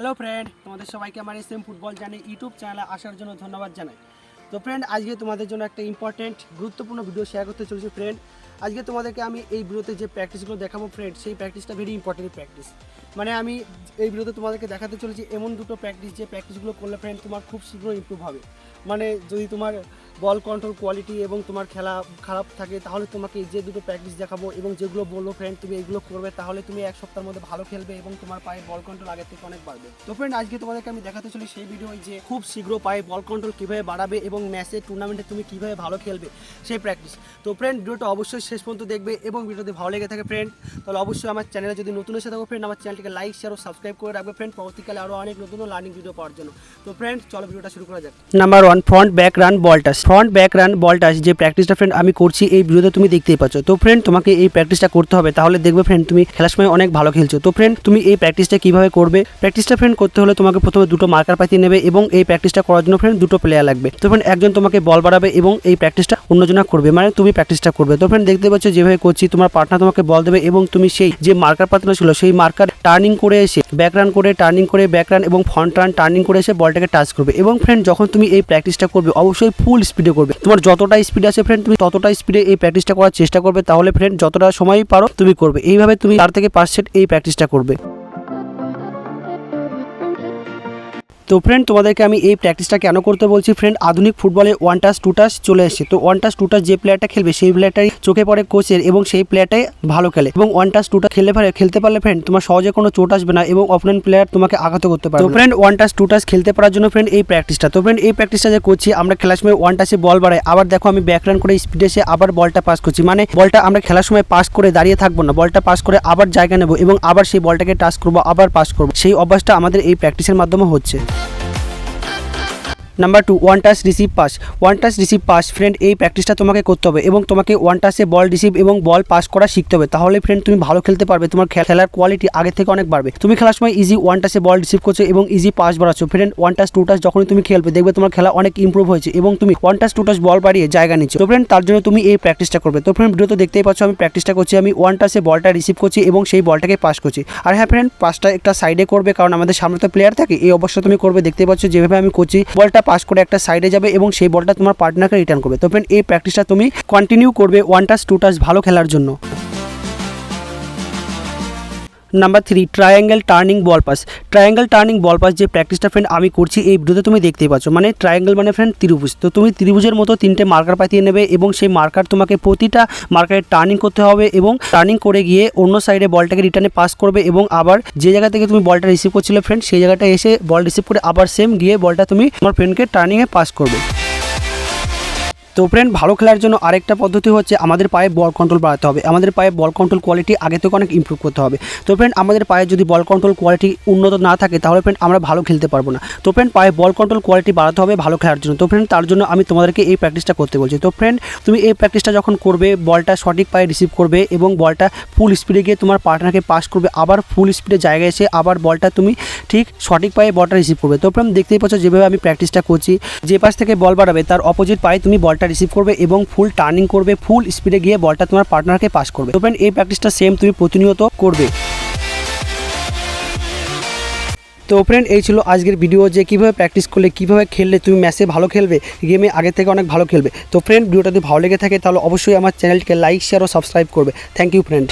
Hello friend তোমাদের সবাইকে আমার এস এম ফুটবল জানে ইউটিউব চ্যানেলে আসার জন্য ধন্যবাদ জানাই। তো ফ্রেন্ড আজকে তোমাদের জন্য একটা ইম্পর্টেন্ট গুরুত্বপূর্ণ ভিডিও শেয়ার করতে চলেছি ফ্রেন্ড আজকে তোমাদেরকে আমি এই ভিডিওতে যে প্র্যাকটিসগুলো দেখাবো ফ্রেন্ড সেই প্র্যাকটিসটা ভেরি ইম্পর্টেন্ট প্র্যাকটিস মানে আমি এই ভিডিওতে তোমাদেরকে দেখাতে চলেছি এমন দুটো প্র্যাকটিস যে প্র্যাকটিসগুলো করলে ফ্রেন্ড তোমার খুব শীঘ্র ইমপ্রুভ হবে। মানে যদি তোমার বল কন্ট্রোল কোয়ালিটি এবং তোমার খেলা খারাপ থাকে, তাহলে তোমাকে যে দুটো প্র্যাকটিস দেখাবো এবং যেগুলো বলব ফ্রেন্ড তুমি এগুলো করবে, তাহলে তুমি এক সপ্তাহের মধ্যে ভালো খেলবে এবং তোমার পায়ে বল কন্ট্রোল আগের থেকে অনেক বাড়বে। তো ফ্রেন্ড আজকে তোমাদেরকে আমি দেখাতে চলি সেই ভিডিও যে খুব শীঘ্র পায়ে বল কন্ট্রোল কীভাবে বাড়াবে এবং ম্যাচে টুর্নামেন্টে তুমি কীভাবে ভালো খেলবে সেই প্র্যাকটিস তো ফ্রেন্ড ভিডিওটা অবশ্যই শেষ পর্যন্ত দেখবে এবং ভিডিওতে ভালো লেগে থাকে ফ্রেন্ড তাহলে অবশ্যই আমার চ্যানেলে যদি নতুন এসে থাকো ফ্রেন্ড আমার চ্যানেলটিকে লাইক শেয়ার ও সাবস্ক্রাইব করে রাখবে ফ্রেন্ড পরবর্তীকালে আরও অনেক নতুন লার্নিং ভিডিও পাওয়ার জন্য। তো ফ্রেন্ড চলো ভিডিওটা শুরু করা যাক। Number one front back run ball touch front back run ball touch যে প্র্যাকটিসটা ফ্রেন্ড আমি করছি, এই ভিডিওতে তুমি দেখতেই পাচ্ছ। তো ফ্রেন্ড তোমাকে এই প্র্যাকটিসটা করতে হবে। তাহলে দেখবে ফ্রেন্ড তুমি খেলার সময় অনেক ভালো খেলছো। তো ফ্রেন্ড তুমি এই প্র্যাকটিসটা কীভাবে করবে? প্র্যাকটিসটা ফ্রেন্ড করতে হলে তোমাকে প্রথমে দুটো মার্কার পাতি নেবে এবং এই প্র্যাকটিসটা করার জন্য ফ্রেন্ড দুটো প্লেয়ার লাগবে। তো ফ্রেন্ড একজন তোমাকে বল বাড়াবে এবং এই প্র্যাকটিসটা অন্যজনা করবে মানে তুমি প্র্যাকটিসটা করবে। তো ফ্রেন্ড দেখতে পাচ্ছ যেভাবে করছি, তোমার পার্টনার তোমাকে বল দেবে এবং তুমি সেই যে মার্কার পাতানো ছিল, সেই মার্কার টার্নিং করে এসে ব্যাক রান করে টার্নিং করে ব্যাক রান এবং ফ্রন্ট রান টার্নিং করে এসে বলটাকে টাচ করবে। এবং ফ্রেন্ড যখন তুমি এই প্র্যাকটিসটা করবে, অবশ্যই ফুল স্পিডে করবে। তোমার যতটা স্পিড আছে ফ্রেন্ড তুমি ততটা স্পিডে এই প্র্যাকটিসটা করার চেষ্টা করবে, তাহলে ফ্রেন্ড যতটা সময় পারো তুমি করবে। এইভাবে তুমি চার থেকে পাঁচ সেট এই প্র্যাকটিসটা করবে। তো ফ্রেন্ড তোমাদেরকে আমি এই প্র্যাকটিসটা কেন করতে বলছি? ফ্রেন্ড আধুনিক ফুটবলে ওয়ান টাস টু টাস চলে এসেছে। তো ওয়ান টাস টু টাস যে প্লেয়ারটা খেলবে সেই প্লেয়ারটাই চোখে পড়ে কোচের এবং সেই প্লেয়ারটাই ভালো খেলে। এবং ওয়ান টাস টু টাচ খেলতে পারে খেলতে পারলে ফ্রেন্ড তোমার সহজে কোনো চোট আসবে না এবং অপোনেন্ট প্লেয়ার তোমাকে আঘাত করতে পারে তো ফ্রেন্ড ওয়ান টাস টু টাস খেলতে পারার জন্য ফ্রেন্ড এই প্র্যাকটিসটা তো ফ্রেন্ড এই প্র্যাকটিসটা যে করছি আমরা খেলার সময় ওয়ান টাসে বল বাড়াই। আবার দেখো আমি ব্যাক রান করে স্পিডে এসে আবার বলটা পাস করছি। মানে বলটা আমরা খেলার সময় পাস করে দাঁড়িয়ে থাকব না। বলটা পাস করে আবার জায়গা নেব এবং আবার সেই বলটাকে টাচ করব আবার পাস করব। সেই অভ্যাসটা আমাদের এই প্র্যাকটিসের মাধ্যমে হচ্ছে। Number two one touch receive pass one touch receive pass friend এই প্র্যাকটিসটা তোমাকে করতে হবে এবং তোমাকে ওয়ান টাচে বল রিসিভ এবং বল পাস করা শিখতে হবে। তাহলে ফ্রেন্ড তুমি ভালো খেলতে পারবে, তোমার খেলার কোয়ালিটি আগে থেকে অনেক বাড়বে। তুমি খেলার সময় ইজি ওয়ান টাচে বল রিসিভ করছ এবং easy pass বাড়াচ্ছ। Friend one touch two touch যখনই তুমি খেলবে, দেখবে তোমার খেলা অনেক ইম্প্রুভ হয়েছে এবং তুমি one touch two touch ball বাড়িয়ে জায়গা নিচ্ছ। তো ফ্রেন্ড তার জন্য তুমি এই প্র্যাকটিসটা করবে। তো ফ্রেন্ড ভিডিও তো দেখতেই পাচ্ছ, আমি প্র্যাকটিসটা করছি। আমি ওয়ান টাচে বলটা রিসিভ করছি এবং সেই বলটাকে পাস করছি। আর হ্যাঁ ফ্রেন্ড পাসটা একটা সাইডে করবে কারণ আমাদের সামনে তো প্লেয়ার থাকে, এই অবস্থা তুমি করবে। দেখতে পাচ্ছ, যেভাবে আমি করছি বলটা পাস করে একটা সাইডে যাবে এবং সেই বলটা তোমার পার্টনারকে রিটার্ন করবে। তো ফ্রেন্ড এই প্র্যাকটিসটা তুমি কন্টিনিউ করবে ওয়ান টাচ টু টাচ ভালো খেলার জন্য। Number three triangle turning ball pass triangle turning ball pass যে প্র্যাকটিসটা ফ্রেন্ড আমি করছি, এই ভিডিওতে তুমি দেখতেই পাচ্ছ। মানে ট্রায়াঙ্গেল মানে ফ্রেন্ড ত্রিভুজ। তো তুমি ত্রিভুজের মতো তিনটে মার্কার পাতিয়ে নেবে এবং সেই মার্কার তোমাকে প্রতিটা মার্কারে টার্নিং করতে হবে এবং টার্নিং করে গিয়ে অন্য সাইডে বলটাকে রিটার্নে পাস করবে এবং আবার যে জায়গা থেকে তুমি বলটা রিসিভ করছিলে ফ্রেন্ড সেই জায়গাটা এসে বল রিসিভ করে আবার সেম গিয়ে বলটা তুমি তোমার ফ্রেন্ডকে টার্নিংয়ে পাস করবে। তো ফ্রেন্ড ভালো খেলার জন্য আরেকটা পদ্ধতি হচ্ছে আমাদের পায়ে বল কন্ট্রোল বাড়াতে হবে। আমাদের পায়ে বল কন্ট্রোল কোয়ালিটি আগে থেকে অনেক ইম্প্রুভ করতে হবে। তো ফ্রেন্ড আমাদের পায়ে যদি বল কন্ট্রোল কোয়ালিটি উন্নত না থাকে, তাহলে ফ্রেন্ড আমরা ভালো খেলতে পারব না। তো ফ্রেন্ড পায়ে বল কন্ট্রোল কোয়ালিটি বাড়াতে হবে ভালো খেলার জন্য। তো ফ্রেন্ড তার জন্য আমি তোমাদেরকে এই প্র্যাকটিসটা করতে বলছি। তো ফ্রেন্ড তুমি এই প্র্যাকটিসটা যখন করবে বলটা সঠিক পায়ে রিসিভ করবে এবং বলটা ফুল স্পিডে গিয়ে তোমার পার্টনারকে পাস করবে, আবার ফুল স্পিডে জায়গায় এসে আবার বলটা তুমি ঠিক সঠিক পায়ে বলটা রিসিভ করবে। তো ফ্রেন্ড দেখতেই পাচ্ছ, যেভাবে আমি প্র্যাকটিসটা করছি, যে পাশ থেকে বল বাড়াবে, তার অপোজিট পায়ে তুমি বলটা রিসিভ করবে এবং ফুল টার্নিং করবে ফুল স্পিডে গিয়ে বলটা তোমার পার্টনারকে পাস করবে। ফ্রেন্ড এই প্র্যাকটিসটা সেম তুমি প্রতিনিয়ত করবে। তো ফ্রেন্ড এই ছিল আজকের ভিডিও যে কীভাবে প্র্যাকটিস করলে, কীভাবে খেললে তুমি ম্যাচে ভালো খেলবে গেমে আগে থেকে অনেক ভালো খেলবে। তো ফ্রেন্ড ভিডিওটা যদি ভালো লেগে থাকে, তাহলে অবশ্যই আমার চ্যানেলটিকে লাইক শেয়ার ও সাবস্ক্রাইব করবে। Thank you friend